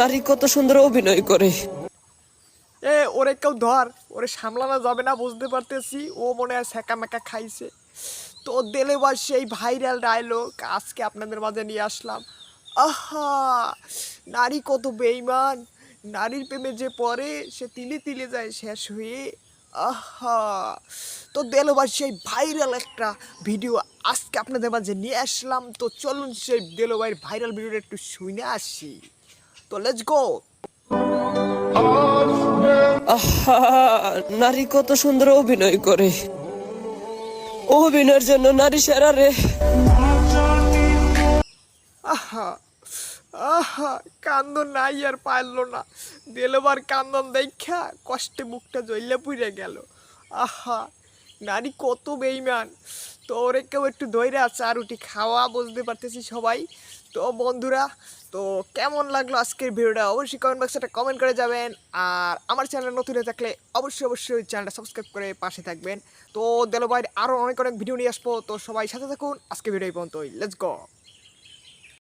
নারী কত সুন্দর অভিনয় করে। এ, ওরে কেউ ধর, ওরে সামলানো যাবে না, বুঝতে পারতেছি। ও মনে হয় সেকা মেকা খাইছে। তো দেলেবার সেই ভাইরাল ডায়লগ আজকে আপনাদের মাঝে নিয়ে আসলাম। আহা, নারী কত বেইমান নারীর প্রেমে যে পড়ে, সে তিলে তিলে যায় শেষ হয়ে। আহা। তো দেলোবার সেই ভাইরাল একটা ভিডিও আজকে আপনাদের মাঝে নিয়ে আসলাম। তো চলুন সেই দেলোবাইয়ের ভাইরাল ভিডিওটা একটু শুনে আসি। তো লেটস গো আহা নারী কত সুন্দর অভিনয় করে। অভিনয়ের জন্য নারী সেরা রে। আহা। আহা, কান্দন নাই আর পারল না। দেলবার কান্দন দেখা কষ্টে মুখটা জ্বললে পুড়ে গেল। আহা, নারী কত বেইমান তো ওরে কেউ একটু আছে আর রুটি খাওয়া বুঝতে পারতেছি সবাই। তো বন্ধুরা, তো কেমন লাগল আজকের ভিডিওটা? অবশ্যই কমেন্ট বক্সে একটা কমেন্ট করে যাবেন। আর আমার চ্যানেল নতুন হয়ে থাকলে অবশ্যই অবশ্যই চ্যানেলটা সাবস্ক্রাইব করে পাশে থাকবেন। তো দেলো ভাইয়ের আরও অনেক অনেক ভিডিও নিয়ে আসব। তো সবাই সাথে থাকুন। আজকে ভিডিও এই পর্যন্তই। Let's go